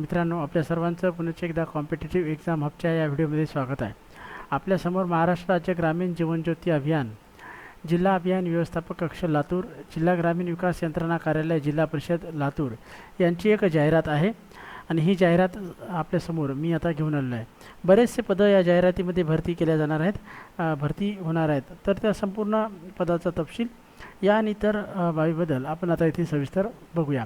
मित्रांनो आपल्या सर्वांचं पुन्हा एकदा कॉम्पिटेटिव्ह एक्झाम हबच्या या व्हिडिओमध्ये स्वागत आहे. आपल्यासमोर महाराष्ट्र राज्य ग्रामीण जीवनज्योती अभियान जिल्हा अभियान व्यवस्थापक कक्ष लातूर जिल्हा ग्रामीण विकास यंत्रणा कार्यालय जिल्हा परिषद लातूर यांची एक जाहिरात आहे. आणि ही जाहिरात आपल्यासमोर मी आता घेऊन आलेलो आहे. बरेचसे पदं या जाहिरातीमध्ये भरती केल्या जाणार आहेत. भरती होणार आहेत. तर त्या संपूर्ण पदाचा तपशील या आणि इतर बाबीबद्दल आपण आता इथे सविस्तर बघूया.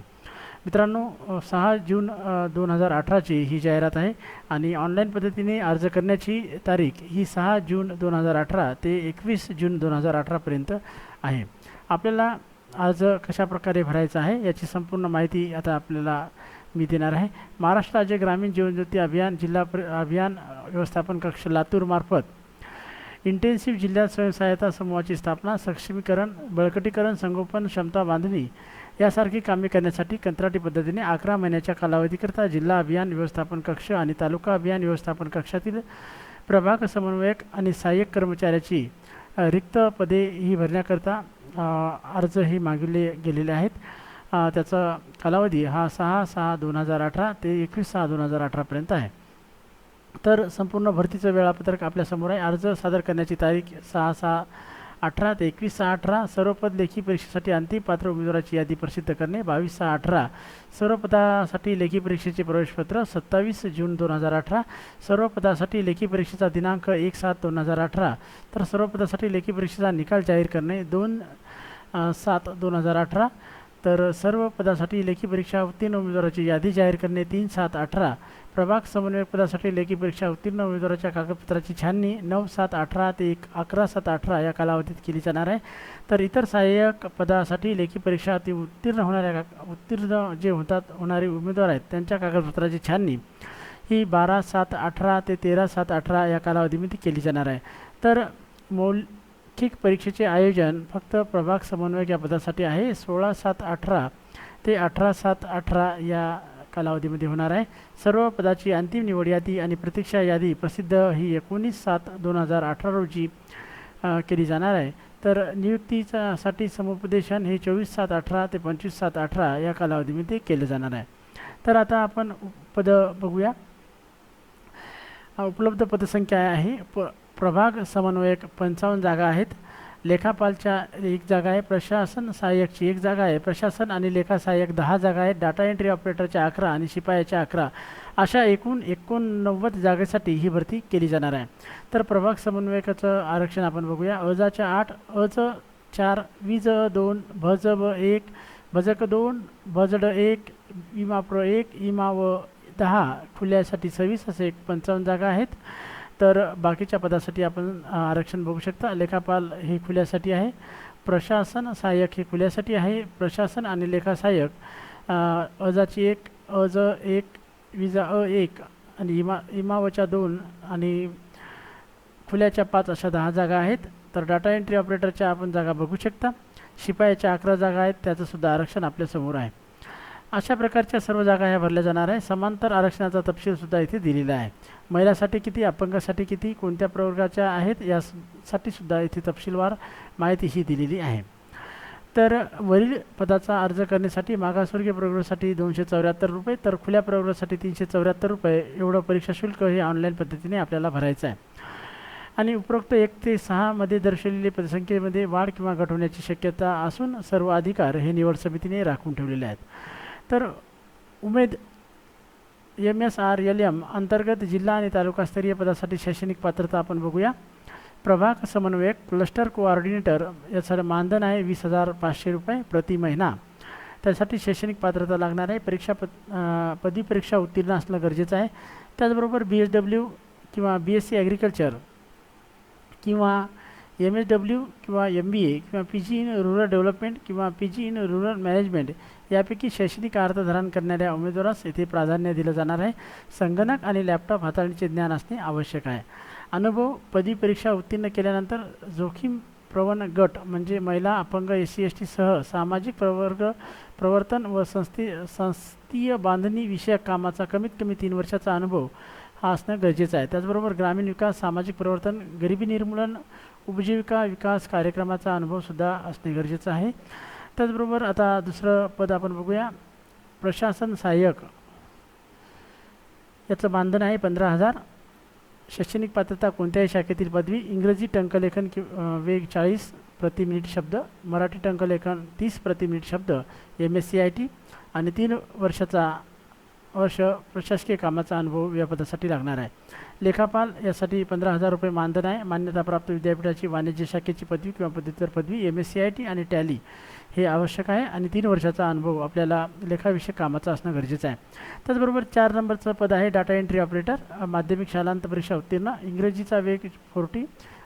मित्रांनो सहा जून दोन हजार अठराची ही जाहिरात आहे आणि ऑनलाईन पद्धतीने अर्ज करण्याची तारीख ही सहा जून दोन हजार अठरा ते एकवीस जून दोन हजार अठरापर्यंत आहे. आपल्याला अर्ज कशाप्रकारे भरायचा आहे याची संपूर्ण माहिती आता आपल्याला मी देणार आहे. महाराष्ट्र राज्य ग्रामीण जीवनज्योती अभियान जिल्हा प्र अभियान व्यवस्थापन कक्ष लातूरमार्फत इंटेन्सिव्ह जिल्ह्यात स्वयंसहायता समूहाची स्थापना सक्षमीकरण बळकटीकरण संगोपन क्षमता बांधणी यासारखी कामे करण्यासाठी कंत्राटी पद्धतीने अकरा महिन्याच्या कालावधीकरता जिल्हा अभियान व्यवस्थापन कक्ष आणि तालुका अभियान व्यवस्थापन कक्षातील प्रभाग समन्वयक आणि सहाय्यक कर्मचाऱ्याची रिक्त पदे ही भरण्याकरता अर्ज हे मागवले गेलेले आहेत. त्याचा कालावधी हा सहा सहा दोन हजार अठरा ते एकवीस सहा दोन हजार अठरापर्यंत आहे. तर संपूर्ण भरतीचं वेळापत्रक आपल्यासमोर आहे. अर्ज सादर करण्याची तारीख सहा सहा अठरा ते एकवीस सहा अठरा सर्वपद लेखी परीक्षेसाठी अंतिम पात्र उमेदवाराची यादी प्रसिद्ध करणे. बावीस सहा अठरा सर्व पदासाठी लेखी परीक्षेचे प्रवेशपत्र. सत्तावीस जून दोन हजार अठरा सर्व पदासाठी लेखी परीक्षेचा दिनांक एक सात दोन हजार अठरा तर सर्व पदासाठी लेखी परीक्षेचा निकाल जाहीर करणे. दोन सात दोन हजार अठरा तर सर्व पदासाठी लेखी परीक्षा उत्तीर्ण उमेदवाराची यादी जाहीर करणे तीन सात अठरा. प्रभाग समन्वयक पदासाठी लेखी परीक्षा उत्तीर्ण उमेदवाराच्या कागदपत्राची छाननी नऊ सात अठरा ते एक अकरा सात अठरा या कालावधीत केली जाणार आहे. तर इतर सहाय्यक पदासाठी लेखी परीक्षा ती उत्तीर्ण होणाऱ्या का- उत्तीर्ण जे होतात होणारे उमेदवार आहेत त्यांच्या कागदपत्राची छाननी ही बारा सात अठरा ते तेरा सात अठरा या कालावधीमध्ये केली जाणार आहे. तर मौल ठीक परीक्षेचे आयोजन फक्त प्रभाग समन्वयक या पदासाठी आहे. सोळा सात अठरा ते अठरा सात अठरा या कालावधीमध्ये होणार आहे. सर्व पदाची अंतिम निवड यादी आणि प्रतीक्षा यादी प्रसिद्ध ही एकोणीस सात दोन हजार अठरा रोजी केली जाणार आहे. तर नियुक्तीचा साठी समुपदेशन हे चोवीस सात अठरा ते पंचवीस सात अठरा या कालावधीमध्ये केलं जाणार आहे. तर आता आपण पदं बघूया. उपलब्ध पदसंख्या आहे. प प्रभाग समन्वयक पंचावन्न जागा आहेत. लेखापालच्या एक जागा आहे प्रशासन सहाय्यकची एक जागा आहे. प्रशासन आणि लेखा सहाय्यक दहा जागा आहेत. डाटा एंट्री ऑपरेटरच्या अकरा आणि शिपायाच्या अकरा. अशा एकूण एकोणनव्वद जागेसाठी ही भरती केली जाणार आहे. तर प्रभाग समन्वयकाचं आरक्षण आपण बघूया. अजाच्या आठ अज चार वीज दोन भज ब एक भजक दोन भजड एक इमा प्र एक इमा व दहा खुल्यासाठी सव्वीस असे एक पंचावन्न जागा आहेत. तर बाकीच्या पदासाठी आपण आरक्षण बघू शकता. लेखापाल हे खुल्यासाठी आहे. प्रशासन सहाय्यक हे खुल्यासाठी आहे. प्रशासन आणि लेखा सहाय्यक अजाची एक अज एक विजा अ एक आणि इमा इमावच्या दोन आणि खुल्याच्या पाच अशा दहा जागा आहेत. तर डाटा एंट्री ऑपरेटरच्या आपण जागा बघू शकता. शिपायाच्या अकरा जागा आहेत. त्याचंसुद्धा आरक्षण आपल्यासमोर आहे. अशा प्रकारच्या सर्व जागा ह्या भरल्या जाणार आहे. समांतर आरक्षणाचा तपशीलसुद्धा इथे दिलेला आहे. महिलासाठी किती अपंगासाठी किती कोणत्या प्रवर्गाच्या आहेत यासाठी सुद्धा इथे तपशीलवार माहिती ही दिलेली आहे. तर वरील पदाचा अर्ज करण्यासाठी मागासवर्गीय प्रवर्गासाठी दोनशे चौऱ्याहत्तर रुपये तर खुल्या प्रवर्गासाठी तीनशे चौऱ्याहत्तर रुपये. एवढं परीक्षा शुल्क हे ऑनलाईन पद्धतीने आपल्याला भरायचं आहे. आणि उपरोक्त एक ते सहामध्ये दर्शवलेली पदसंख्येमध्ये वाढ किंवा घट होण्याची शक्यता असून सर्व अधिकार हे निवड समितीने राखून ठेवलेले आहेत. तर Umed M S R L M अंतर्गत जिल्हा आणि तालुकास्तरीय पदासाठी शैक्षणिक पात्रता आपण बघूया. प्रभाग समन्वयक क्लस्टर कोऑर्डिनेटर याचं मानधन आहे वीस हजार पाचशे रुपये प्रति महिना. त्यासाठी शैक्षणिक पात्रता लागणार आहे. परीक्षा पद पदवी परीक्षा उत्तीर्ण असणं गरजेचं आहे. त्याचबरोबर बी एस डब्ल्यू किंवा बी एस सी ॲग्रिकल्चर किंवा एम एस डब्ल्यू किंवा एम बी ए किंवा P G in rural development किंवा P G in rural management यापैकी शैक्षणिक अर्थधारण करणाऱ्या उमेदवारास येथे प्राधान्य दिलं जाणार आहे. संगणक आणि लॅपटॉप हाताळणीचे ज्ञान असणे आवश्यक आहे. अनुभव पदी परीक्षा उत्तीर्ण केल्यानंतर जोखीम प्रवण गट म्हणजे महिला अपंग एस सी एस टीसह सामाजिक प्रवर्ग प्रवर्तन व संस्थे संस्थीय बांधणी विषयक कामाचा कमीत कमी तीन वर्षाचा अनुभव हा असणं गरजेचं आहे. त्याचबरोबर ग्रामीण विकास सामाजिक प्रवर्तन गरिबी निर्मूलन उपजीविका विकास कार्यक्रमाचा अनुभवसुद्धा असणे गरजेचं आहे. त्याचबरोबर आता दुसरं पद आपण बघूया. प्रशासन सहाय्यक. याचं मानधन आहे पंधरा हजार. शैक्षणिक पात्रता कोणत्याही शाखेतील पदवी. इंग्रजी टंकलेखन कि वेग चाळीस प्रति मिनिट शब्द. मराठी टंकलेखन तीस प्रति मिनिट शब्द. M S C I T आणि तीन वर्षाचा वर्ष प्रशासकीय कामाचा अनुभव या पदासाठी लागणार आहे. लेखापाल यासाठी पंधरा हजार रुपये मानधन आहे. मान्यताप्राप्त विद्यापीठाची वाणिज्य शाखेची पदवी किंवा पदव्युत्तर पदवी M S C I T आणि टॅली हे आवश्यक आहे आणि तीन वर्षाचा अनुभव आपल्याला लेखाविषयक कामाचा असणं गरजेचं आहे. त्याचबरोबर चार नंबरचं पद आहे डाटा एंट्री ऑपरेटर माध्यमिक शालांत परीक्षा उत्तीर्ण इंग्रजीचा वेग फोर्टी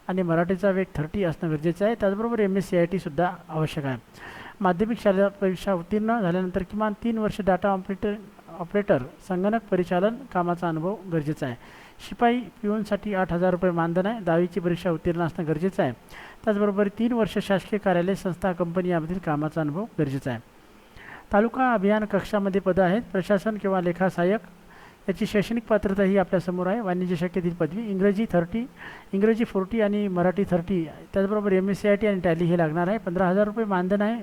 आणि मराठीचा वेग थर्टी असणं गरजेचं आहे. त्याचबरोबर एम एस सी आय टीसुद्धा आवश्यक आहे. माध्यमिक शाला परीक्षा उत्तीर्ण झाल्यानंतर किमान तीन वर्ष डाटा ऑपरेटर ऑपरेटर संगणक परिचालन कामाचा अनुभव गरजेचा आहे. शिपाई पिऊनसाठी आठ हजार रुपये मानधन आहे. दहावीची परीक्षा उत्तीर्ण असणं गरजेचं आहे. त्याचबरोबर तीन वर्ष शासकीय कार्यालय संस्था कंपनी यामधील कामाचा अनुभव गरजेचा आहे. तालुका अभियान कक्षामध्ये पदं आहेत. प्रशासन किंवा लेखा सहाय्यक याची शैक्षणिक पात्रता ही आपल्यासमोर आहे. वाणिज्य शाखेतील पदवी इंग्रजी थर्टी इंग्रजी फोर्टी आणि मराठी थर्टी. त्याचबरोबर M S C I T आणि टॅली हे लागणार आहे. पंधरा हजार रुपये मानधन आहे.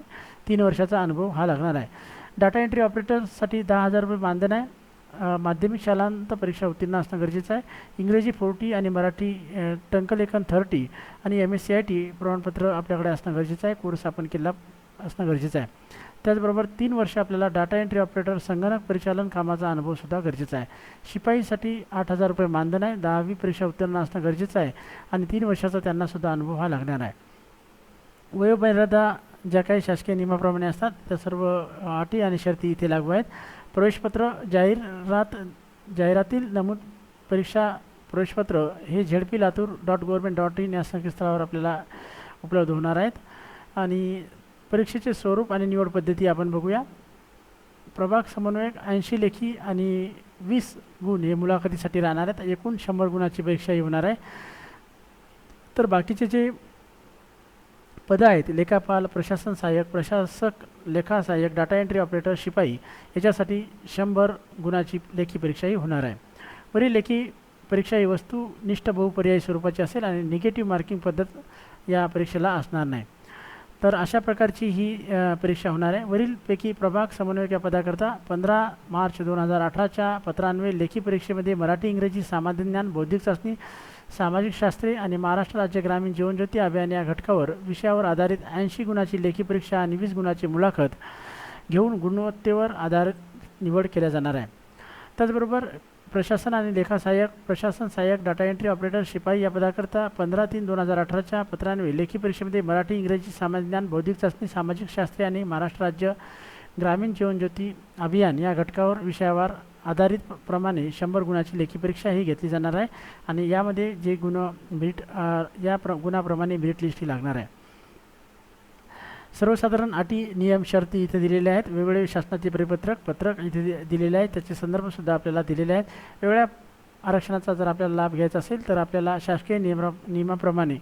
तीन वर्षाचा अनुभव हा लागणार आहे. डाटा एंट्री ऑपरेटरसाठी दहा हजार रुपये मानधन आहे. माध्यमिक शालांत परीक्षा उत्तीर्ण असणं गरजेचं आहे. इंग्रजी फोर्टी आणि मराठी टंकलेखन थर्टी आणि M S C I T प्रमाणपत्र आपल्याकडे असणं गरजेचं आहे. कोर्स आपण केला असणं गरजेचं आहे. त्याचबरोबर तीन वर्ष आपल्याला डाटा एंट्री ऑपरेटर संगणक परिचालन कामाचा अनुभवसुद्धा गरजेचा आहे. शिपाईसाठी आठ हजार रुपये मानधन आहे. दहावी परीक्षा उत्तीर्ण असणं गरजेचं आहे. आणि तीन वर्षाचा त्यांनासुद्धा अनुभव हा लागणार आहे. वयोमर्यादा ज्या काही शासकीय नियमाप्रमाणे असतात त्या सर्व अटी आणि शर्ती इथे लागू आहेत. प्रवेशपत्र जाहिरात जाहिरातील नमूद परीक्षा प्रवेशपत्र हे ZP Latur dot government dot in या संकेतस्थळावर आपल्याला उपलब्ध होणार आहेत. आणि परीक्षेचे स्वरूप आणि निवड पद्धती आपण बघूया. प्रभाग समन्वयक ऐंशी लेखी आणि वीस गुण हे मुलाखतीसाठी राहणार आहेत. एकूण शंभर गुणाची परीक्षा ही होणार आहे. तर बाकीचे जे पदं आहेत. लेखापाल प्रशासन सहाय्यक प्रशासक लेखा सहाय्यक डाटा एंट्री ऑपरेटर शिपाई याच्यासाठी शंभर गुणाची लेखी परीक्षाही होणार आहे. वरील लेखी परीक्षा ही वस्तुनिष्ठ बहुपर्यायी स्वरूपाची असेल आणि निगेटिव्ह मार्किंग पद्धत या परीक्षेला असणार नाही. तर अशा प्रकारची ही परीक्षा होणार आहे. वरीलपैकी प्रभाग समन्वयक या पदाकरता पंधरा मार्च दोन हजार अठराच्या पत्रान्वये लेखी परीक्षेमध्ये मराठी इंग्रजी सामान्य ज्ञान बौद्धिक चाचणी सामाजिक शास्त्रे आणि महाराष्ट्र राज्य ग्रामीण जीवनज्योती अभियान या घटकावर विषयावर आधारित ऐंशी गुणाची लेखी परीक्षा आणि वीस गुणाची मुलाखत घेऊन गुणवत्तेवर आधारित निवड केल्या जाणार आहे. त्याचबरोबर प्रशासन आणि लेखा सहाय्यक प्रशासन सहाय्यक डाटा एंट्री ऑपरेटर शिपाई या पदाकरता पंधरा तीन दोन हजार अठराच्या पत्रान्वये लेखी परीक्षेमध्ये मराठी इंग्रजी सामान्य ज्ञान बौद्धिक चाचणी सामाजिक शास्त्रे आणि महाराष्ट्र राज्य ग्रामीण जीवनज्योती अभियान या घटकावर विषयावर आधारित प्रमाणे शंभर गुणाची लेखी परीक्षा ही घेतली जाणार आहे आणि यामध्ये जे गुण भेट या प्र गुणाप्रमाणे भेट लिस्ट ही लागणार आहे. सर्वसाधारण अटी नियम शर्ती इथे दिलेले आहेत. वेगवेगळे शासनाचे परिपत्रक पत्रक इथे दिलेले आहेत. त्याचे संदर्भसुद्धा आपल्याला दिलेले आहेत. वेगवेगळ्या आरक्षणाचा जर आपल्याला लाभ घ्यायचा असेल तर आपल्याला शासकीय नियमा नियमाप्रमाणे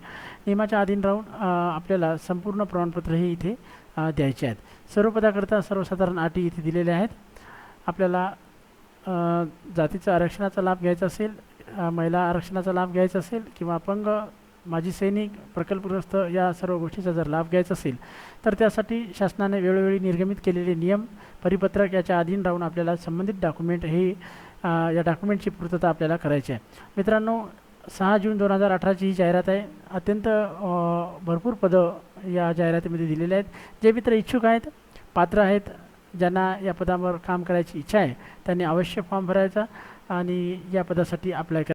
नियमाच्या अधीन राहून आपल्याला संपूर्ण प्रमाणपत्रही इथे द्यायचे आहेत. सर्व पदाकरता सर्वसाधारण अटी इथे दिलेल्या आहेत. आपल्याला जातीचा आरक्षणाचा लाभ घ्यायचा असेल महिला आरक्षणाचा लाभ घ्यायचा असेल किंवा अपंग माजी सैनिक प्रकल्पग्रस्त या सर्व गोष्टीचा जर लाभ घ्यायचा असेल तर त्यासाठी शासनाने वेळोवेळी निर्गमित केलेले नियम परिपत्रक याच्या अधीन राहून आपल्याला संबंधित डॉक्युमेंट हे या डॉक्युमेंटची पूर्तता आपल्याला करायची आहे. मित्रांनो सहा जून दोन हजार अठराची ही जाहिरात आहे. अत्यंत भरपूर पदं या जाहिरातीमध्ये दिलेले आहेत. जे मित्र इच्छुक आहेत पात्र आहेत ज्यांना या पदावर काम करायची इच्छा आहे त्यांनी अवश्य फॉर्म भरायचा आणि या पदासाठी अप्लाय कर